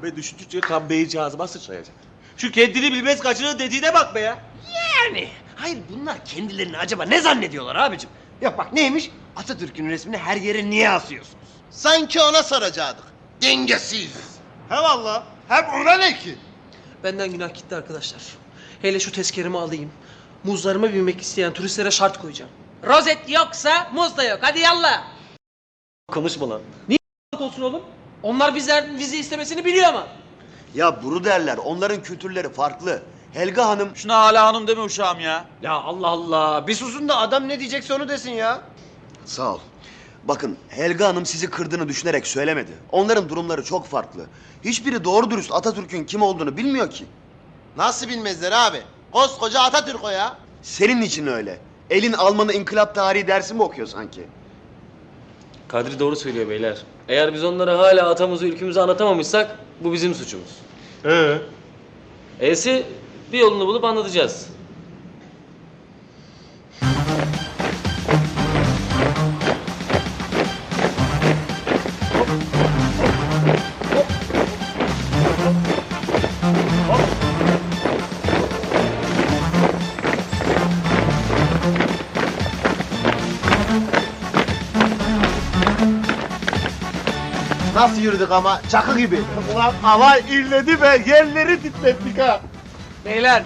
Abi düşündükçe kan beyici ağzıma sıçrayacak. Şu kendini bilmez kaçının dediğine bak be ya. Yani. Hayır bunlar kendilerini acaba ne zannediyorlar abicim? Yok bak neymiş? Atatürk'ün resmini her yere niye asıyorsunuz? Sanki ona saracaktık. Dengesiz. He valla. Hem ona ne ki? Benden günah gitti arkadaşlar. Hele şu tezkeremi alayım. Muzlarıma binmek isteyen turistlere şart koyacağım. Rozet yoksa muz da yok. Hadi yallah. Konuşma lan. Niye olsun oğlum? Onlar bizden vize istemesini biliyor ama. Ya buru derler. Onların kültürleri farklı. Helga Hanım Şuna hala hanım deme uşağım ya. Ya Allah Allah. Bir susun da adam ne diyecekse onu desin ya. sağ ol. Bakın Helga Hanım sizi kırdığını düşünerek söylemedi. Onların durumları çok farklı. Hiçbiri doğru dürüst Atatürk'ün kim olduğunu bilmiyor ki. Nasıl bilmezler abi? Koskoca Atatürk o ya. Senin için öyle. Elin Almanı inkılap tarihi dersi mi okuyor sanki? Kadri doğru söylüyor beyler. Eğer biz onlara hala atamızı, ülkümüzü anlatamamışsak bu bizim suçumuz. Ee? E'si bir yolunu bulup anlatacağız. Nasıl yürüdük ama? Çakı gibi. Ulan alay irledi be yerleri titrettik ha. Beyler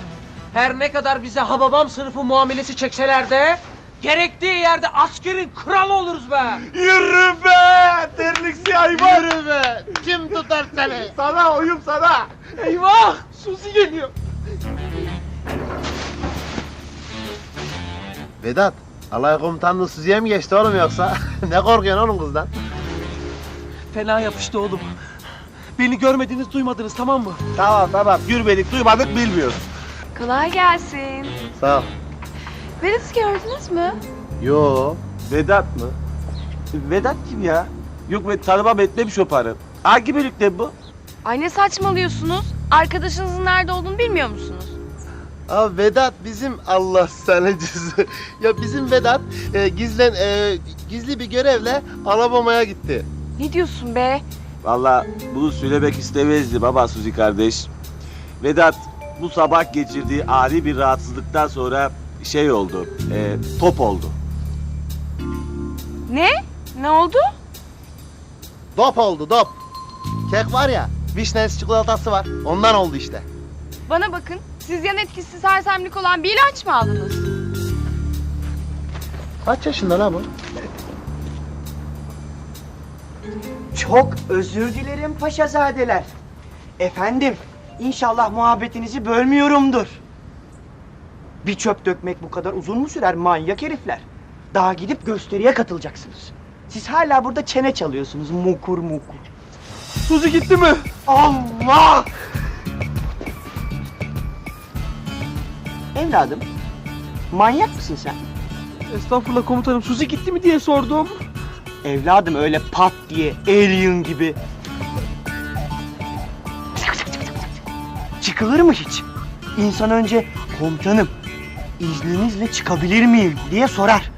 her ne kadar bize hababam sınıfı muamelesi çekseler de gerektiği yerde askerin kralı oluruz be. Yürü be terliksi hayvan. Yürü be. Kim tutar seni? Sana oyum sana. Eyvah! Suzi geliyor. Vedat, alay komutanlığı Suzi'ye mi geçti oğlum yoksa? ne korkuyorsun oğlum kızdan? Fena yapıştı oğlum. Beni görmediniz duymadınız tamam mı? Tamam tamam. Görmedik duymadık bilmiyoruz. Kolay gelsin. Sağ ol. Vedat'ı gördünüz mü? Yo. Vedat mı? Vedat kim ya? Yok ben tanımam etmem şoparı. Hangi bölükte bu? Ay ne saçmalıyorsunuz? Arkadaşınızın nerede olduğunu bilmiyor musunuz? Abi Vedat bizim Allah sana ya bizim Vedat e, gizlen e, gizli bir görevle Alabama'ya gitti. Ne diyorsun be? Vallahi bunu söylemek istemezdi baba Suzi kardeş. Vedat bu sabah geçirdiği ani bir rahatsızlıktan sonra şey oldu, e, top oldu. Ne? Ne oldu? Dop oldu dop. Kek var ya vişnesi çikolatası var. Ondan oldu işte. Bana bakın. Siz yan etkisi sersemlik olan bir ilaç mı aldınız? Kaç yaşında lan bu? Çok özür dilerim paşazadeler. Efendim, inşallah muhabbetinizi bölmüyorumdur. Bir çöp dökmek bu kadar uzun mu sürer manyak herifler? Daha gidip gösteriye katılacaksınız. Siz hala burada çene çalıyorsunuz mukur mukur. Suzi gitti mi? Allah! Evladım, manyak mısın sen? Estağfurullah komutanım Suzi gitti mi diye sordum. Evladım öyle pat diye alien gibi. Çıkılır mı hiç? İnsan önce komutanım izninizle çıkabilir miyim diye sorar.